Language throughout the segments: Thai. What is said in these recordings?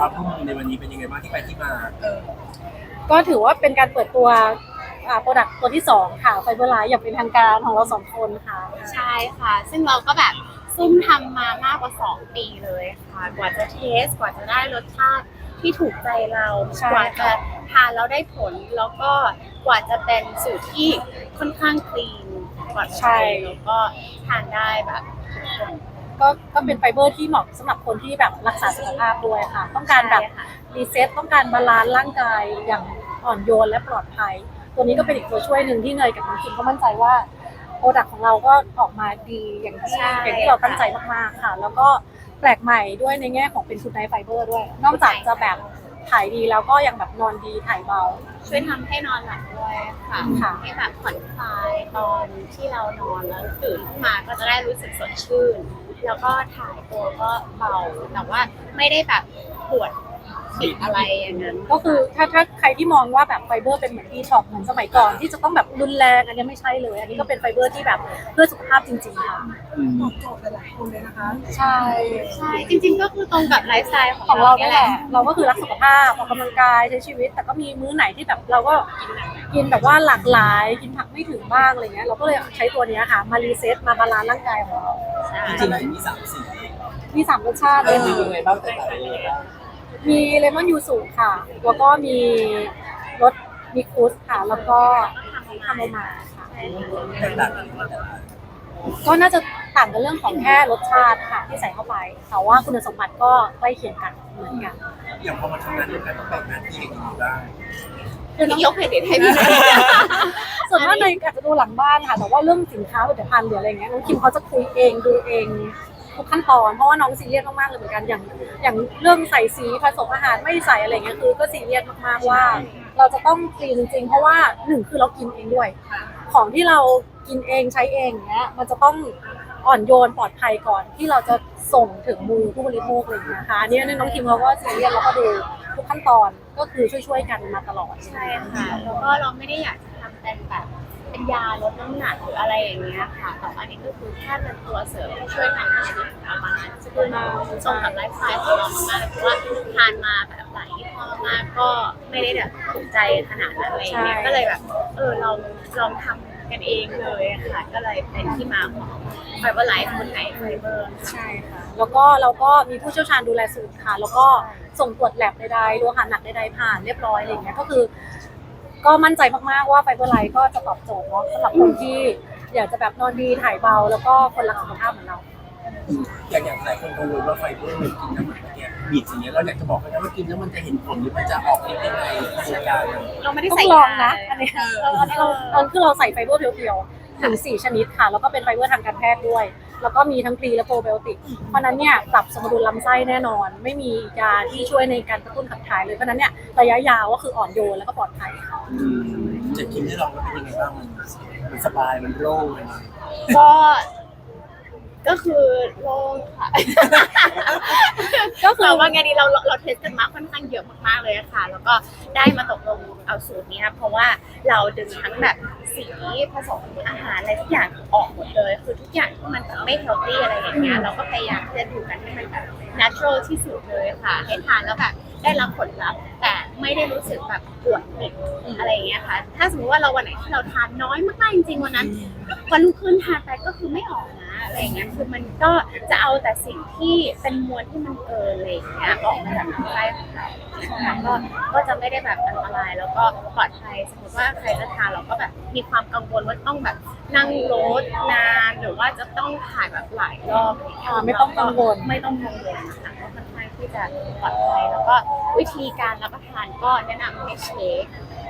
ความร่วมมือในวันนี้เป็นยังไงบ้างที่ไปที่มา ก็ถือว่าเป็นการเปิดตัวโปรดักต์ตัวที่ 2 ค่ะไฟเบอร์ไลท์อย่างเป็นทางการของเราสองคนค่ะ ใช่ค่ะ ซึ่งเราก็แบบซุ่มทำมามากกว่า 2 ปีเลยค่ะ กว่าจะเทส กว่าจะได้รสชาติที่ถูกใจเรา ใช่กว่าจะทานแล้วได้ผล แล้วก็กว่าจะเป็นสูตรที่ค่อนข้างคลีนปลอดภัยแล้วก็ทานได้แบบทุกคน ก็ก็เป็นไฟเบอร์ที่เหมาะสำหรับคนที่แบบรักษาสุขภาพด้วยค่ะ ต้องการแบบใช่ค่ะรีเซ็ตต้องการบาลานซ์ร่างกายอย่างอ่อนโยนและปลอดภัย ตัวนี้ก็เป็นอีกตัวช่วยหนึ่งที่เนยกับน้องคิมก็มั่นใจว่าโปรดักต์ของเราก็ออกมาดีอย่างที่อย่างที่เราตั้งใจมากๆค่ะ แล้วก็แปลกใหม่ด้วยในแง่ของเป็นคุณไนไฟเบอร์ด้วย นอกจากจะแบบถ่ายดีแล้วก็ยังแบบนอนดีถ่ายเบา ช่วยทำให้นอนหลับด้วยค่ะค่ะให้แบบผ่อนคลายตอนที่เรานอนแล้วตื่นขึ้นมาก็จะได้รู้สึกสดชื่น แล้วก็ถ่ายตัวก็เบาแต่ว่าไม่ได้แบบปวด บิดอะไรอย่างนั้นก็คือถ้าถ้าใครที่มองว่าแบบไฟเบอร์เป็นเหมือนดีท็อกเหมือนสมัยก่อนที่จะต้องแบบรุนแรงอันนี้ไม่ใช่เลย อันนี้ก็เป็นไฟเบอร์ที่แบบเพื่อสุขภาพจริงๆค่ะตอบโจทย์หลายๆคนเลยนะคะ ใช่ใช่จริง ๆ ก็คือตรงกับไลฟ์สไตล์ของของเราเราเนี่เนี่ยยแหแหละละเราก็คือรักสุขภาพออกกำลังกายใช้ชีวิต แต่ก็มีมื้อไหนที่แบบเราก็กินแบบว่าหลากหลายกินผักไม่ถึงบ้างอะไรเงี้ยเราก็เลยใช้ตัวเนี้ยค่ะมารีเซ็ตมาบาลานซ์ร่างกายของเราใช่จริงๆเห็นมีสามสีมีสามรสชาติเอเลอยมียั งไงบ้างแต่ต่างกันยังไงบ้างมีเลมอนยูสุค่ะ แล้วก็มีรสมิคุสค่ะ แล้วก็คาโมไมล์ค่ะ แตกต่างกันยังไงบ้างแต่ละก็น่าจะต่างกันเรื่องของแค่รสชาติค่ะที่ใส่เข้าไป แต่ว่าคุณสมบัติก็ใกล้เคียงกันเหมือนกันอย่างพอมาทำงานด้วยกันต้องแบ่งหน้าที่กันยังไงบ้างคือน้องยกเครดิตให้พี่หน่อยส่วนมากเลยอาจจะดูหลังบ้านค่ะ แต่ว่าเรื่องสินค้าผลิตภัณฑ์หรืออะไรเงี้ยน้องคิมเขาจะคุยเองดูเอง ทุกขั้นตอน เพราะว่าน้องซีเรียสมากๆเลยเหมือนกันอย่าง อย่างเรื่องใส่สีผสมอาหารไม่ใส่อะไรเงี้ยคือก็ซีเรียสมากๆว่า เราจะต้องคลีนจริงๆ เพราะว่าหนึ่งคือเรากินเองด้วย ของที่เรากินเองใช้เองเนี้ยมันจะต้องอ่อนโยนปลอดภัยก่อนที่เราจะส่งถึงมือผู้บริโภคอะไรอย่างเลยนะคะอันนี้น้องคิมเขาก็ซีเรียสแล้วก็ดู ทุกขั้นตอนก็คือช่วยๆกันมาตลอดใช่ค่ะแล้วก็เราไม่ได้อยากจะทำเป็นแบบเป็นยาลดน้ำหนักหรืออะไรอย่างเงี้ยค่ะแต่ว่าอันนี้ก็คือแค่เป็นตัวเสริมช่วยทำให้ชีวิตของเรามาจะคือตรงกับไลฟ์สไตล์ของเรามากๆเพราะว่าทานมาแบบหลายยี่ห้อมากก็ไม่ได้แบบถูกใจขนาดนั้นอะไรอย่างเงี้ยใช่ก็เลยแบบเออเราลองทำ กันเองเลยอะค่ะ ก็เลยเป็นที่มาของไฟเบอร์ไลฟ์คนไหนไฟเบอร์ใช่ค่ะแล้วก็เราก็มีผู้เชี่ยวชาญดูแลสูตรค่ะ แล้วก็ส่งตรวจแลบใดๆดูอาหารหนักใดๆผ่านเรียบร้อยอะไรอย่างเงี้ยก็คือ ก็มั่นใจมากๆว่าไฟเบอร์ไลท์ก็จะตอบโจทย์เนาะสำหรับคนที่อยากจะแบบนอนดีถ่ายเบา แล้วก็คนรักสุขภาพเหมือนเรา อย่างอย่างหลายคนกังวลว่าไฟเบอร์มันกินแล้วเหมือนเมื่อกี้บีดอย่างเงี้ยเราอยากจะบอกเขานะว่ากินแล้วมันจะเห็นผลหรือมันจะออกฤทธิ์ยังไงกระบวนการมันเราไม่ได้ต้อใส่งลองยานะ อันนี้เอออันนี้เราอันคือเราใส่ไฟเบอร์เพียวๆถึง4ชนิดค่ะ แล้วก็เป็นไฟเบอร์ทางการแพทย์ด้วย แล้วก็มีทั้งพรีและโปรไบโอติก เพราะฉะนั้นเนี่ยปรับสมดุลลำไส้แน่นอน ไม่มียาที่ช่วยในการกระตุ้นขับถ่ายเลย เพราะฉะนั้นเนี่ยระยะยาวก็คืออ่อนโยนแล้วก็ปลอดภัยค่ะ อืมเจ็บกินได้ลองแล้วเป็นยังไงบ้างมันมันสบายมันโล่งเลยก็ ก็คือโล่งค่ะ ก็คือว่าไงดีเราเราเราเทสกันมาค่อนข้างเยอะมากๆเลยอะค่ะ แล้วก็ได้มาตกลงเอาสูตรเนี้ยเพราะว่าเราดึงทั้งแบบสีผสมอาหารอะไรทุกอย่างออกหมดเลย คือทุกอย่างที่มันแบบไม่เฮลตี้อะไรอย่างเงี้ยเราก็พยายามที่จะดูกันให้มันแบบ natural ที่สุดเลยค่ะ ให้ทานแล้วแบบได้รับผลลัพธ์แต่ไม่ได้รู้สึกแบบปวดหิดอะไรอย่างเงี้ยค่ะ ถ้าสมมติว่าเราวันไหนที่เราทานน้อยมากๆจริงๆวันนั้นวันรุ่งขึ้นทานไปก็คือไม่ออกนะ อะไรอย่างเงี้ยคือมันก็จะเอาแต่สิ่งที่เป็นมวลที่มันเกินอะไรอย่างเงี้ยออกมาจากลำไส้ของเราค่ะก็ก็จะไม่ได้แบบอันตรายแล้วก็ปลอดภัยสมมติว่าใครจะทานเราก็แบบมีความกังวลว่าต้องแบบนั่งรถนานหรือว่าจะต้องถ่ายแบบหลายรอบะรย่าเยอ่าไม่ต้องกังวลไม่ต้องกังวลนะคะก็ค่อนข้างที่จะปลอดภัยแล้วก็วิธีการรับประทานก็แนะนำให้เชค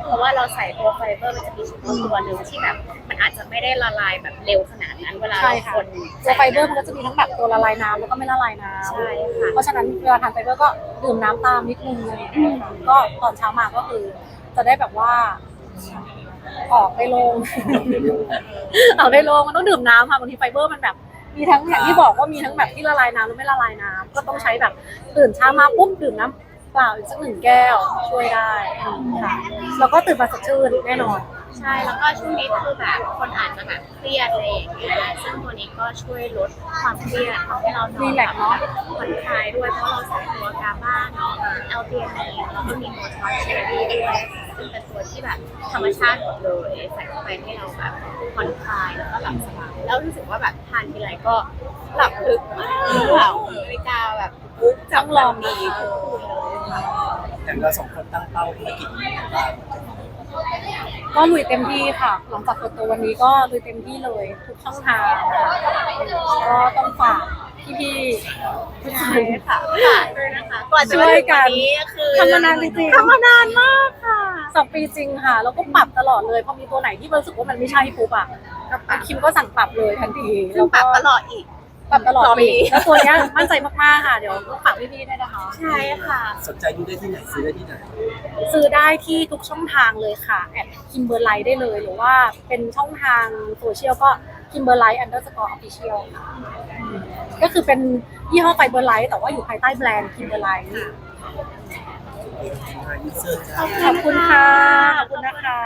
เพราะว่าเราใส่ตัวไฟเบอร์มันจะมีเฉพาะตัวหนึ่งที่แบบมันอาจจะไม่ได้ละลายแบบเร็วขนาดนั้นเวลาใช่เราค่ะคนตัวไฟเบอร์มันก็จะมีทั้งแบบตัวละลายน้ำแล้วก็ไม่ละลายน้ำใช่ค่ะ เพราะฉะนั้นเวลาทานไฟเบอร์ก็ดื่มน้ำตามนิดนึงเลยก็ตอนเช้ามาก็คือ จะได้แบบว่าออกได้โล่งออกได้โล่งมันต้องดื่มน้ำค่ะบางทีไฟเบอร์มันแบบ มีทั้งอย่างที่บอกว่ามีทั้งแบบที่ละลายน้ำหรือไม่ละลายน้ำก็ต้องใช้แบบตื่นเช้ามาปุ๊บดื่มน้ำ เปล่าอีกสักหนึ่งแก้วช่วยได้ค่ะแล้วก็ตื่นมาสดชื่นแน่นอน ใช่แล้วก็ช่วงนี้คือแบบคนอาจจะแบบเครียดอะไรอย่างเงี้ยซึ่งตัวนี้ก็ช่วยลดความเครียดทำให้เรานอนรีแลกซ์เนอะผ่อนคลายด้วยเพราะเราใส่ตัวกาบ้าเนาะ L-theanine แล้วก็มีโมทอสเชอรี่ด้วยซึ่งเป็นตัวที่แบบธรรมชาติหมดเลยใส่เข้าไปให้เราแบบผ่อนคลายแล้วก็หลับสบายแล้วรู้สึกว่าแบบทานทีไรก็หลับลึกมากแบบนาฬิกาแบบปุ๊บจังลองดีทุกคืนเลยค่ะ อย่างเราสองคนตั้งเป้าธุรกิจนี้ยังไงบ้างก็ลุยเต็มที่ค่ะ หลังจากเปิดตัววันนี้ก็ลุยเต็มที่เลย ทุกช่องทางค่ะก็ต้องฝากพี่ๆทุกคนค่ะฝากด้วยนะคะก่อนจะช่วยกันมาถึงวันนี้คือทำมานานจริงๆ ทำมานานมากค่ะ สองปีจริงค่ะ แล้วก็ปรับตลอดเลย พอมีตัวไหนที่รู้สึกว่ามันไม่ใช่ปุ๊บอะคิมก็สั่งปรับเลยทันทีซึ่งปรับตลอดอีก ปรับตลอดต่อไปอีกแล้วตัวเนี้ยมั่นใจมากๆค่ะ เดี๋ยวฝากพี่ๆด้วยนะคะ ใช่ค่ะ สนใจดูได้ที่ไหนซื้อได้ที่ไหน ซื้อได้ที่ทุกช่องทางเลยค่ะ แอดคิมเบอร์ไลท์ได้เลย หรือว่าเป็นช่องทางโซเชียลก็คิมเบอร์ไลท์อันเดอร์สกอร์ออฟฟิเชียลค่ะ ก็คือเป็นยี่ห้อไฟเบอร์ไลท์แต่ว่าอยู่ภายใต้แบรนด์คิมเบอร์ไลท์มายูเซอร์จ้าขอบคุณค่ะ ขอบคุณนะคะ